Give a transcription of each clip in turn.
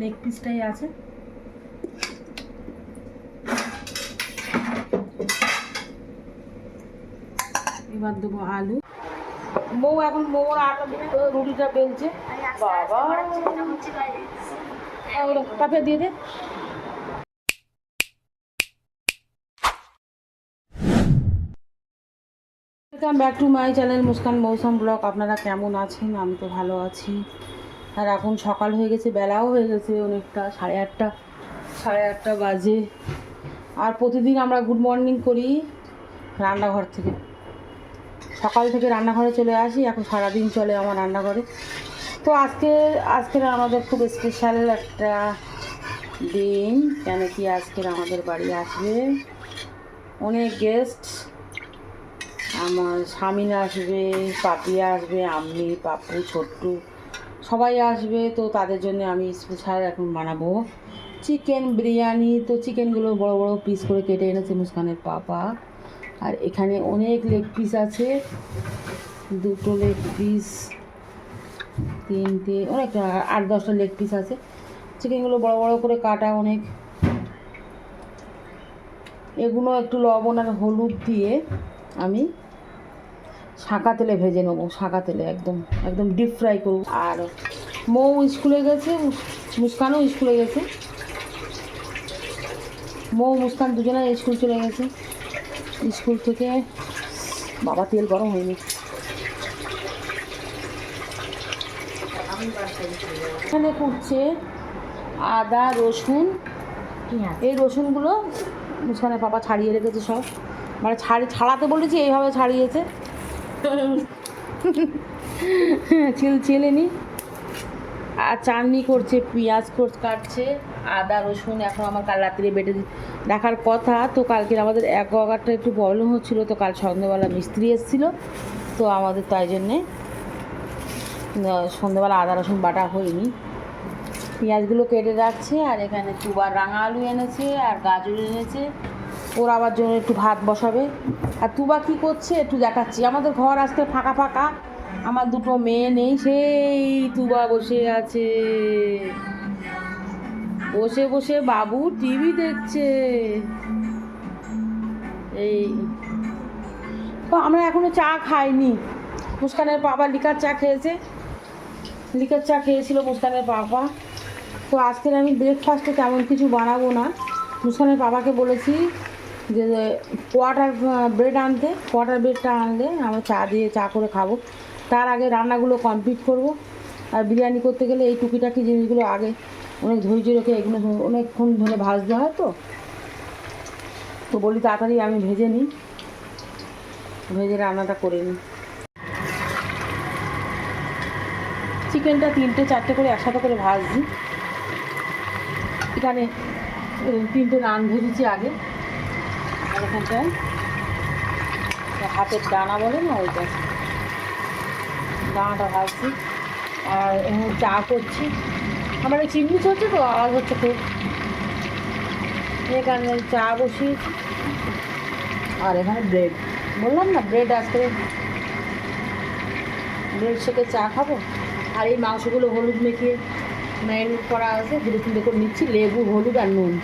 Leg পিসটাই আছে। এবার দেবো আলু। বউ এখন মোমোর আটা রুটিটা বেলছে। বাবা। দিয়ে দে। Welcome back to my channel Muskan Mousum blog আপনারা কেমন আছেন? আমি তো ভালো আছি। আর এখন সকাল হয়ে গেছে, বেলাও হয়ে গেছে অনেকটা, সাড়ে আটটা সাড়ে আটটা বাজে। আর প্রতিদিন আমরা গুড মর্নিং করি রান্নাঘর থেকে। সকাল থেকে রান্নাঘরে চলে আসি, এখন সারাদিন চলে আমার রান্নাঘরে। তো আজকে, আজকের আমাদের খুব স্পেশাল একটা দিন, কেন কি আজকের আমাদের বাড়ি আসবে। অনেক গেস্ট আমার স্বামীন আসবে পাপি আসবে আমি পাপু ছোট্টু। সবাই আসবে, তো তাদের জন্য আমি স্পেশাল এখন বানাবো। চিকেন বিরিয়ানি, তো চিকেনগুলো বড় বড় পিস করে কেটে এনেছে মুস্কানের পাপা। আর এখানে অনেক লেগ পিস আছে। দুটো লেগ পিস তিনটে অনেক আট দশটা লেগ পিস আছে। চিকেনগুলো বড় বড় করে কাটা অনেক। এগুলো একটু লবণ আর হলুদ দিয়ে আমি শাঁকা তেলে ভেজে নেব শাঁকা তেলে একদম একদম ডিপ ফ্রাই করব। আর মৌ স্কুলে গেছে মুস্কানও স্কুলে গেছে। মৌ মুস্কান দুজনে স্কুল চলে গেছে। স্কুল থেকে বাবা তেল গরম হয়নি। এখানে কুটছে আদা রসুন। এই রসুনগুলো মুসকানের বাবা ছাড়িয়ে রেখেছে সব। মানে ছাড়ি ছাড়াতে বলেছি এইভাবে ছাড়িয়েছে। ছিল ছেলেনি আর চাটনি করছে, পেঁয়াজ কোট কাটছে, আদা, রসুন, এখন আমার কাল রাত্রে বেটে দি- রাখার কথা। তো কালকে আমাদের এক অগারটা একটু প্রবলেম হচ্ছিল, তো কাল সন্ধ্যেবেলা মিস্ত্রি এসেছিল। তো আমাদের তাই জন্যে সন্ধ্যেবেলা আদা, রসুন বাটা হয়নি। পেঁয়াজগুলো কেটে রাখছে, আর এখানে তুবার রাঙা আলু এনেছে, আর গাজর এনেছে। ওর আবার জন্য একটু ভাত বসাবে। আর তুবা কী করছে একটু দেখাচ্ছি। আমাদের ঘর আজকে ফাঁকা ফাঁকা। আমার দুটো মেয়ে নেই, সেই তুবা বসে আছে। বসে বসে বাবু টিভি দেখছে। এই। তো আমরা এখনও চা খাইনি। মুস্কানের বাবা লিকার চা খেয়েছে। লিকার চা খেয়েছিল মুস্কানের বাবা তো আজকের আমি ব্রেকফাস্টে তেমন কিছু বানাবো না। মুস্কানের বাবাকে বলেছি যে কোয়াটার ব্রেড আনতে কোয়াটার ব্রেডটা আনলে আমরা চা দিয়ে চা করে খাব। তার আগে রান্নাগুলো কমপ্লিট করব। আর বিরিয়ানি করতে গেলে এই টুকিটাকি জিনিসগুলো আগে অনেক ধৈর্য রেখে এগুলো অনেকক্ষণ ধরে ভাজতে হয় তো। তো বলি তাড়াতাড়ি আমি ভেজে নিই। ভেজে রান্নাটা করে নিই। চিকেনটা তিনটে, চারটে করে একসাথে করে ভাজছি। এখানে তিনটে নান ভেজেছি আগে। হাতের ডানা বলে না ওইটা? ডানাটা ভাজছি। আর এখানে চা করছি। আমার চিমনি চলছে তো আওয়াজ হচ্ছে খুব। এখানে চা বসিয়েছি। আর এখানে ব্রেড। বললাম না, ব্রেড আজকে ব্রেড শেখে চা খাব? আর এই মাংসগুলো হলুদ মেখে ম্যারিনেট করা আছে। দুটো তিনটে করে নিচ্ছি, লেবু, হলুদ আর নুন।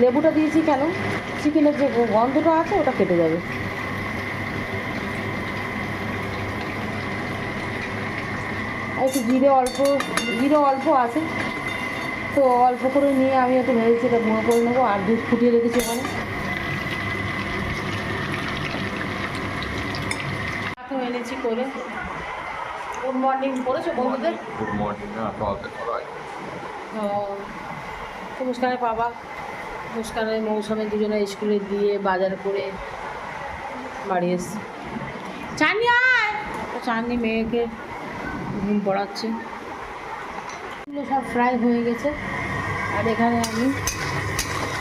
লেবুটা দিয়েছি কেন? চিকেনের যে গন্ধটা আছে ওটা কেটে যাবে। আর একটু জিরে অল্প জিরে অল্প আছে। তো অল্প করে নিয়ে আমি একটু ভেবেছি এটা গুঁড়ো করে নেব আর দুধ ফুটিয়ে রেখেছি ওখানে এনেছি করে। গুড মর্নিং করেছ বন্ধুদের? গুড মর্নিং না ও, তো মুস্কানের বাবা। মুস্কানের মৌসুমে দুজনে স্কুলে দিয়ে বাজার করে বাড়ি এসছে। চাননি আয়! তো চাননি মেয়েকে ঘুম পড়াচ্ছে। এগুলো সব ফ্রাই হয়ে গেছে। আর এখানে আমি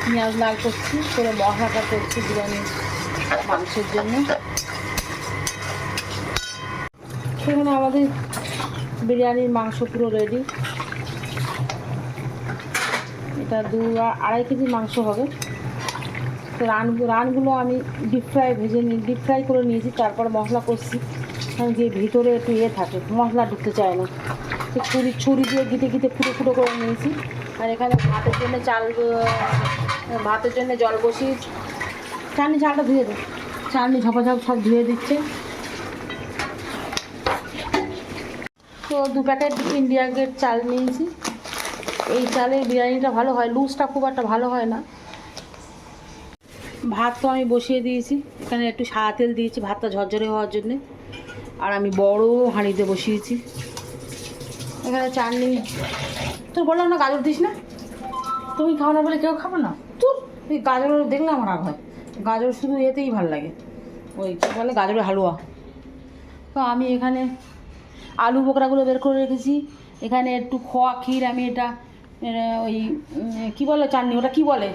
পেঁয়াজ লাল করছি, করে মশলাটা করছি বিরিয়ানি মাংসের জন্য। সেখানে আমাদের বিরিয়ানির মাংস পুরো রেডি এটা দু আড়াই কেজি মাংস হবে। তো রান, রানগুলো আমি ডিপ ফ্রাই ভেজে নিই ডিপ ফ্রাই করে নিয়েছি, তারপর মশলা করছি যে ভিতরে একটু ইয়ে থাকে, মশলা ঢুকতে চায় না। তো ছুরি ছুরি দিয়ে গিতে গিতে ফুটো ফুটো করে নিয়েছি। আর এখানে ভাতের জন্য চাল ভাতের জন্য জল বসিয়ে চালনি চালটা ধুয়ে দে। চালনি ঝপাঝপ সব ধুয়ে দিচ্ছে। তো দু প্যাকেট ইন্ডিয়া গেট চাল নিয়েছি। এই চালের বিরিয়ানিটা ভালো হয়, লুজটা খুব একটা ভালো হয় না। ভাত তো আমি বসিয়ে দিয়েছি, এখানে একটু সাদা তেল দিয়েছি, ভাতটা ঝরঝরে হওয়ার জন্যে। আর আমি বড় হাঁড়িতে বসিয়েছি। এখানে চাটনি তোর বললাম না গাজর দিস না। তুমি খাও না বলে কেউ খাব না। তুই এই গাজর দেখলে আমার হয়। গাজর শুধু এতেই ভালো লাগে। ওই কী বলে, গাজরের হালুয়া। তো আমি এখানে আলু বোকরাগুলো বের করে রেখেছি। এখানে একটু খোয়া ক্ষীর আমি এটা ওই কী বলে চাটনি? ওটা কী বলে?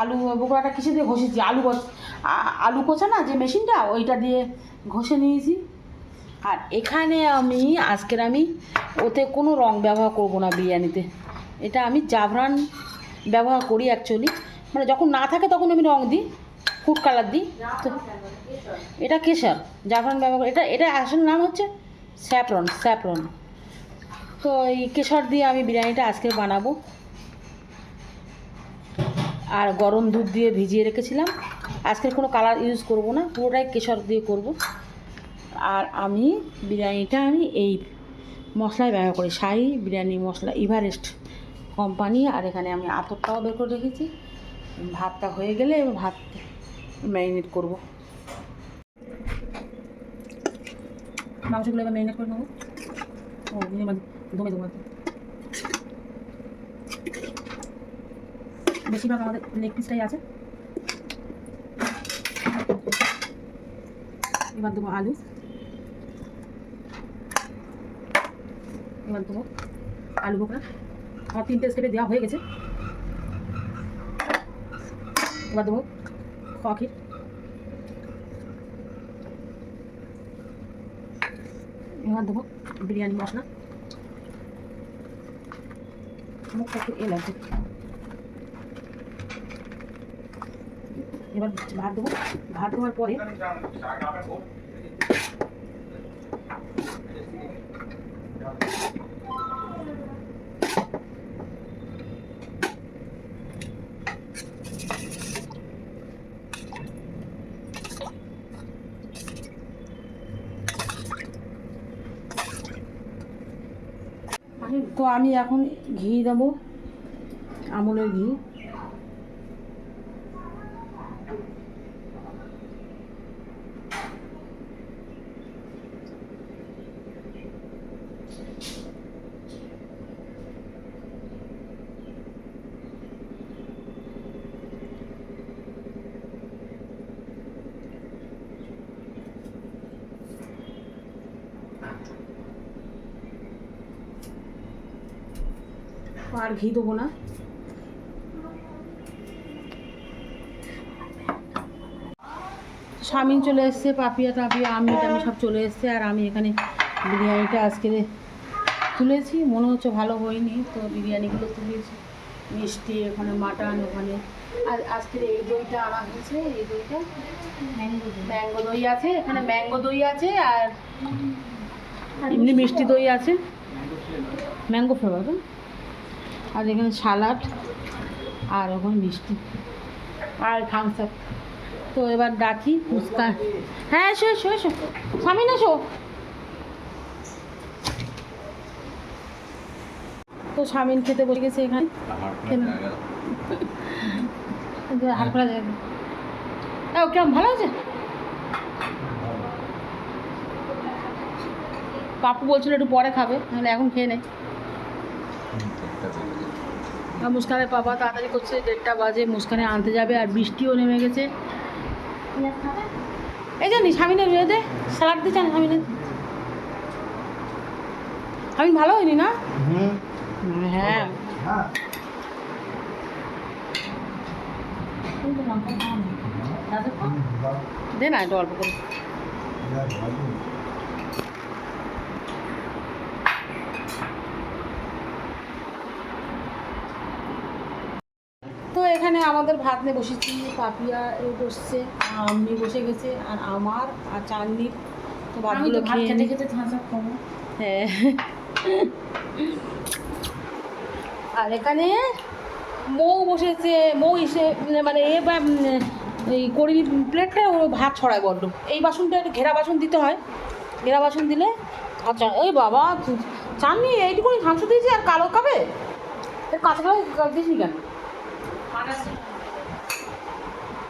আলু, বোকরাটা কিসে দিয়ে ঘষেছি? আলু আলু কোচা না যে মেশিনটা, ওইটা দিয়ে ঘষে নিয়েছি। আর এখানে আমি, আজকের আমি, ওতে কোনো রং ব্যবহার করব না বিরিয়ানিতে। এটা আমি জাফরান ব্যবহার করি অ্যাকচুয়ালি মানে যখন না থাকে তখন আমি রং দিই ফুড কালার দিই। তো এটা কেশর জাফরান ব্যবহার এটা এটা আসল নাম হচ্ছে স্যাফরন স্যাফরন তো এই কেশর দিয়ে আমি বিরিয়ানিটা আজকে বানাবো। আর গরম দুধ দিয়ে ভিজিয়ে রেখেছিলাম। আজকের কোনো কালার ইউজ করব না, পুরোটাই কেশর দিয়ে করব। আর আমি বিরিয়ানিটা আমি এই মশলায় ব্যবহার করি, শাহি বিরিয়ানি মশলা ইভারেস্ট কোম্পানি আর এখানে আমি আতরটাও বের করে রেখেছি। ভাতটা হয়ে গেলে ভাত ম্যারিনেট করব। মাংসগুলো এবার ম্যারিনেট করে নেব। ও দমে দেবো বেশিরভাগ আমাদের লেগ পিসটাই আছে। এবার দেবো আলু। এবার দেবো আলু বোকরা আমার তিনটে স্টেপে দেওয়া হয়ে গেছে। এবার দেবো খখির এবার দেবো বিরিয়ানি মশলা। মুখটা একটু এ লাগছে এবার ভাত দেবো। ভাত দেওয়ার পরে তো আমি এখন ঘি দেবো আমলের ঘি। আর ঘি দেবো না। স্বামী চলে এসছে পাপিয়া টাপিয়া আমি টামি সব চলে এসছে আর আমি এখানে বিরিয়ানিটা আজকে তুলেছি। মনে হচ্ছে ভালো হয়নি তো বিরিয়ানিগুলো তুলেছি। মিষ্টি ওখানে মাটন ওখানে। আর আজকের এই দইটা আনা হয়েছে এই দইটা ম্যাঙ্গো দই। আছে এখানে ম্যাঙ্গো দই আছে আর এমনি মিষ্টি দই। আছে। ম্যাঙ্গো ফ্লেভার আর এখানে সালাড আর ওখানে মিষ্টি। আর থামস আপ তো এবার ডাকি মুস্কান হ্যাঁ এসো এসো এসো। স্বামী এসো। তো স্বামীন খেতে বসে গেছে এখানে। কেন? যে খোলা যাবে ও কেমন? ভালো আছে? পাপু বলছিল একটু পরে খাবে নাহলে এখন খেয়ে নেয় মুস্কানের বাবা তাড়াতাড়ি করছে দেড়টা বাজে মুস্কানে আনতে যাবে আর বৃষ্টিও নেমে গেছে। এই জানি স্বামীনের দে। স্যালাড দিচ্ছেন স্বামীনের আমি ভালো হয়নি না? হ্যাঁ। দে না একটু অল্প করে তো এখানে আমাদের ভাত নিয়ে বসেছি পাপিয়া এ বসছে আমি বসে গেছে আর আমার আর চাঁদনির তো ভাতগুলো খেতে খেতে খাব। হ্যাঁ। আর এখানে মৌ বসেছে মৌ এসে মানে এ বা এই কড়ি প্লেটটা ও ভাত ছড়ায় বড্ড। এই বাসনটা একটা ঘেরা বাসন দিতে হয়। ঘেরা বাসন দিলে আচ্ছা এই বাবা চাননি এইটুকুনি ধাংস দিয়েছি আর কালো খাবে? এর কাঁচা কালো দিয়েছি কেন?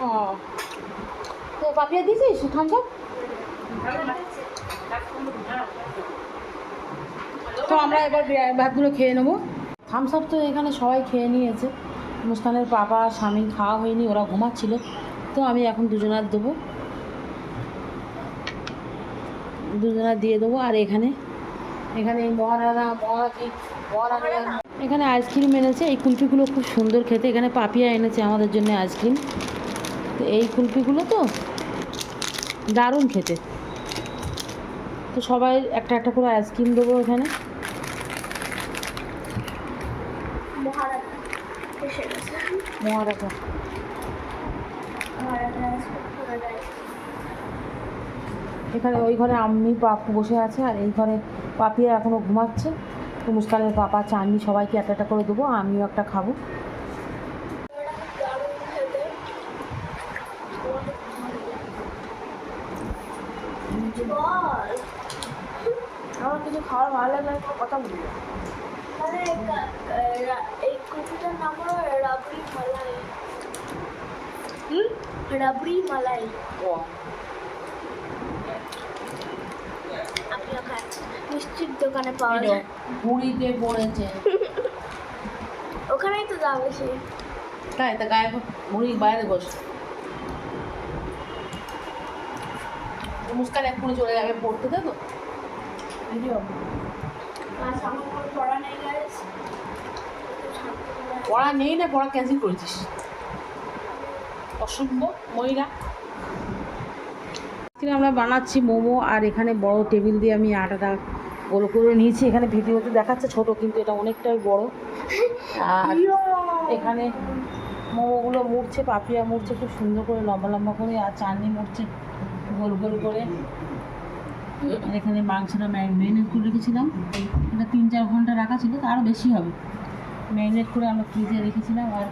ও। তো পাপিয়া দিয়েছিস থামস তো আমরা এবার ভাতগুলো খেয়ে নেব। থামস আপ তো এখানে সবাই খেয়ে নিয়েছে। মুস্কানের পাপা স্বামী খাওয়া হয়নি, ওরা ঘুমাচ্ছিল। তো আমি এখন দুজনার দেবো। দুজনার দিয়ে দেবো। আর এখানে এখানে মহারানা মহারাজি মহারানা এখানে আইসক্রিম এনেছে। এই কুলফিগুলো খুব সুন্দর খেতে। এখানে পাপিয়া এনেছে আমাদের জন্য আইসক্রিম তো এই কুলফিগুলো তো দারুণ খেতে। তো সবাই একটা একটা করে আইসক্রিম দেবো এখানে। মহারাজা এখানে ওই ঘরে আম্মি পাপু বসে আছে আর এই ঘরে পাপিয়া এখনও ঘুমাচ্ছে। তো মুস্কানের পাপা চাননি সবাইকে একটা একটা করে দেবো আমিও একটা খাব। আমার কিছু খাওয়ার ভালো লাগে না কথা বলি। মানে এই কুকিটার নাম হলো রাবড়ি মালাই। রাবড়ি মালাই। আপনিও খান মিষ্টির দোকানে পাওয়া যায়। ঘুড়িতে পড়েছে। ওখানেই তো দাম বেশি। তাই তা গায়ে ঘুড়ি বাইরে বস। মুস্কান এক্ষুনি চলে যাবে পড়তে দে তো? আর পড়া নেই পড়া নেই না পড়া ক্যান্সেল করেছিস। অসম্ভব মহিলা। এখানে আমরা বানাচ্ছি মোমো আর এখানে বড় টেবিল দিয়ে আমি আটাটা গোল করে নিয়েছি। এখানে ভিডিওতে দেখাচ্ছে ছোট কিন্তু এটা অনেকটাই বড়। আর এখানে মোমোগুলো মুড়ছে পাপিয়া মুড়ছে খুব সুন্দর করে লম্বা লম্বা করে আর চাটনি মুড়ছে গোল গোল করে। আর এখানে মাংসটা ম্যারিনেট করে রেখেছিলাম। এটা তিন চার ঘণ্টা রাখা ছিল আরও বেশি হবে। ম্যারিনেট করে আমরা ফ্রিজে রেখেছিলাম আর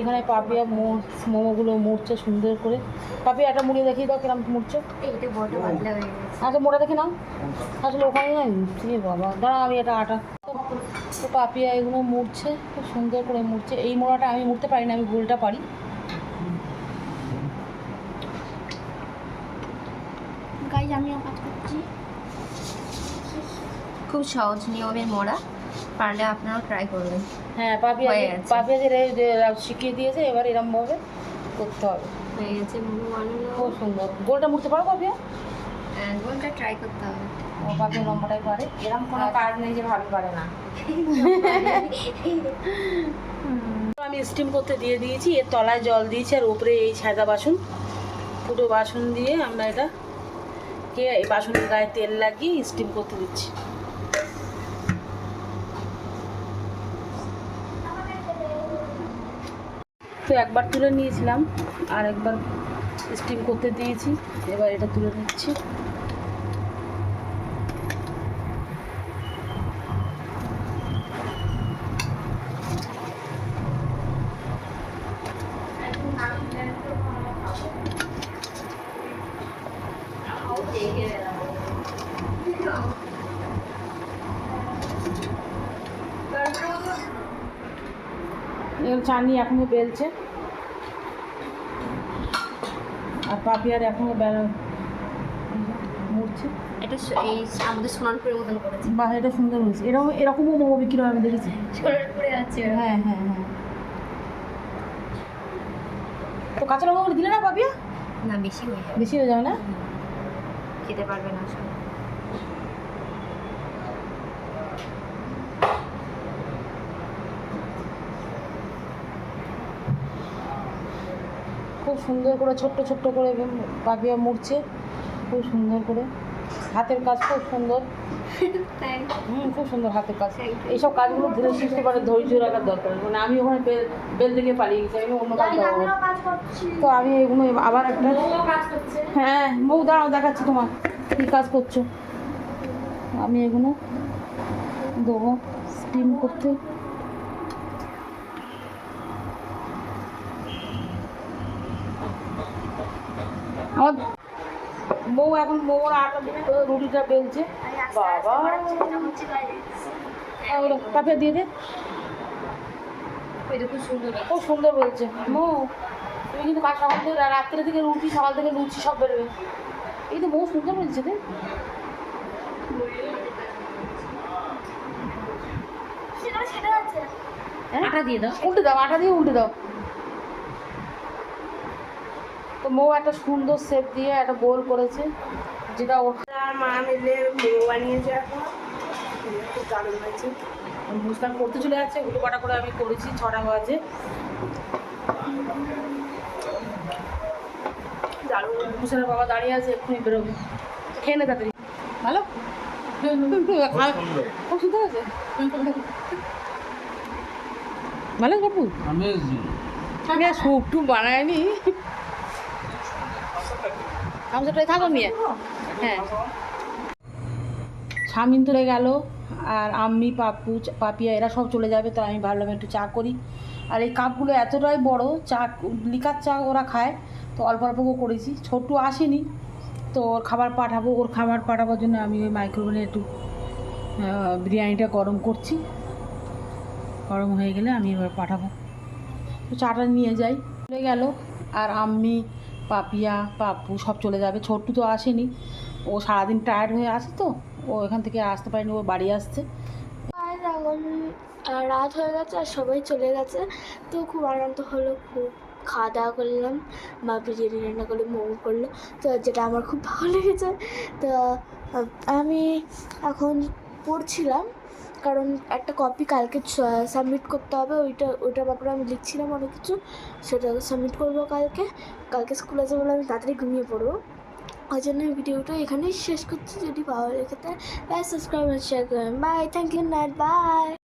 এখানে পাপিয়া মোমোগুলো মুড়ছে সুন্দর করে। পাপিয়া একটা মুড়িয়ে দেখিয়ে দাও কিরম মুড়ছে। আচ্ছা মোটা দেখে নাও। আসলে ওখানে এ বাবা। দাঁড়া আমি এটা আটা। তো পাপিয়া এগুলো মুড়ছে খুব সুন্দর করে মুড়ছে। এই মোড়াটা আমি মুড়তে পারি না আমি গোলটা পারি। গাইজ আমিও কাজ করছি। খুব সহজ নিয়মের মোড়া পারলে আপনারাও ট্রাই করবেন। হ্যাঁ হয়ে পাপিয়া যে শিখিয়ে দিয়েছে এবার এরমভাবে করতে হবে। হয়ে গেছে খুব সুন্দর। গোলটা মুড়তে পারো পাপিয়া? গোলটা ট্রাই করতে হবে। ও পাপিয়া লম্বাটাই পারে। এরকম কোনো কাজ নেই যে ভালো পারে না। আমি স্টিম করতে দিয়ে দিয়েছি এর তলায় জল দিয়েছি আর উপরে এই সাদা বাসন দুটো বাসন দিয়ে আমরা এটা কে এই বাসনের গায়ে তেল লাগিয়ে স্টিম করতে দিচ্ছি। তো একবার তুলে নিয়েছিলাম আর একবার স্টিম করতে দিয়েছি এবার এটা তুলে নিচ্ছি। এবার চাটনি এখনও বেলছে। আর পাপিয়ার এখনও বেলা মুড়ছে এটা এই আমাদের সোনারপুরের মতন করেছে। বাহ এটা সুন্দর হয়েছে। এরকম এরকমও মোমো বিক্রি হয় আমি দেখেছি। সোনারপুরে আছে হ্যাঁ হ্যাঁ হ্যাঁ। তো কাঁচা লঙ্কাগুলো দিলে না পাপিয়া? না বেশি হয়ে যাবে। বেশি হয়ে যাবে না? খেতে পারবে না সব খুব সুন্দর করে ছোট্ট ছোট্ট করে পাপিয়া মুড়ছে। খুব সুন্দর করে। হাতের কাজ খুব সুন্দর। হুম খুব সুন্দর হাতের কাজ। এইসব কাজগুলো ধীরে শিখতে পারে ধৈর্য রাখার দরকার। মানে আমি ওখানে বেল থেকে পালিয়ে গেছি আমি অন্য কাজ করব। তো আমি এগুলো আবার একটা হ্যাঁ মৌ দাঁড়াও দেখাচ্ছি তোমার। কী কাজ করছ? আমি এগুলো দেবো স্টিম করতে। আমার বউ এখন বউর আটা দিয়ে রুটিটা বেলছে। বাবা। কাপে দিয়ে দে। খুব সুন্দর খুব সুন্দর বলছে। মৌ তুমি কিন্তু কাজ সকাল থেকে রাত্রে থেকে রুটি সকাল থেকে লুচি সব বেরোবে। এই তো বহু সুন্দর বলছে রে। হ্যাঁ? আটা দিয়ে দাও। উল্টে দাও আটা দিয়ে উল্টে দাও। তো মৌ একটা সুন্দর শেপ দিয়ে একটা গোল করেছে যেটা ওর মা মিলে মোমো বানিয়েছে এখন। খুব দারুণ হয়েছে। মুসকান করতে চলে যাচ্ছে উল্টো পাটা করে আমি করেছি ছটা বাজে। দারুণ। বাবা দাঁড়িয়ে আছে এক্ষুনি বেরোবে। খেয়ে নে তাড়াতাড়ি। ভালো? খুব সুন্দর আছে ভালো কাপু আমি আর স্যুপ টুপ বানায়নি। আমসাটাই থাকো নিয়ে হ্যাঁ। স্বামীন তুলে গেল, আর আম্মি, পাপু পাপিয়া, এরা সব চলে যাবে তো আমি ভাবলাম একটু চা করি। আর এই কাপগুলো এতটাই বড়, চা লিকার চা ওরা খায়, তো অল্প অল্প করে করেছি। ছোট্টু আসেনি, তো ওর খাবার পাঠাবো, ওর খাবার পাঠাবার জন্য আমি ওই মাইক্রোওভেনে একটু বিরিয়ানিটা গরম করছি। গরম হয়ে গেলে আমি এবার পাঠাবো। তো চাটা নিয়ে যাই। চলে গেল, আর আম্মি পাপিয়া, পাপ্পু সব চলে যাবে। ছোট্টু তো আসেনি। ও সারাদিন টায়ার্ড হয়ে আসে তো। ও এখান থেকে আসতে পারেনি, ও বাড়ি আসছে। আর রাত হয়ে গেছে আর সবাই চলে গেছে। তো খুব আনন্দ হলো, খুব খাওয়া দাওয়া করলাম। মা বিরিয়ানি রান্না করল, মোমো করল। তো যেটা আমার খুব ভালো লেগেছে, তো আমি এখন পড়ছিলাম। কারণ একটা কপি কালকে সাবমিট করতে হবে, ওইটা, ওইটার ব্যাপারে আমি লিখছিলাম অনেক কিছু, সেটা সাবমিট করব কালকে। কালকে স্কুল আছে বলে আমি তাড়াতাড়ি ঘুমিয়ে পড়ব। ওই জন্য ভিডিওটা এখানেই শেষ করছি। যদি ভালো লেগে থাকে লাইক সাবস্ক্রাইব শেয়ার করেন bye thank you night bye